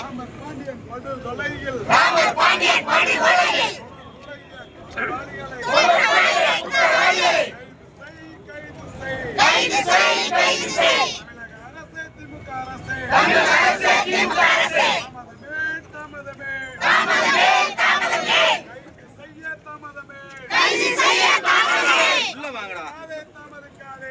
ராமர் பாண்டியன் படுகொலையில் கைது செய் கைது செய் தமிழக அரசு திமுக அரசு தாமதமே தாமதமே கைது செய்ய தாமதமே. உள்ள வாங்கடா. தாமதிக்காதே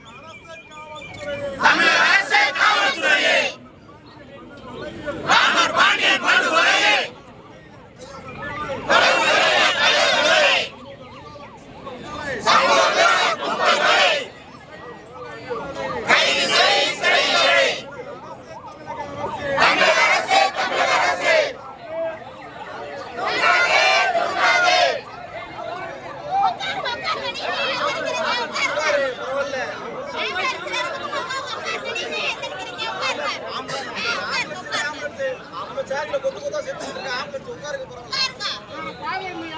சேகல கொத்து கொத்தா செத்துட்டு இருக்க ஆம்புலன்ஸ் உட்காருங்க பரவாயில்ல.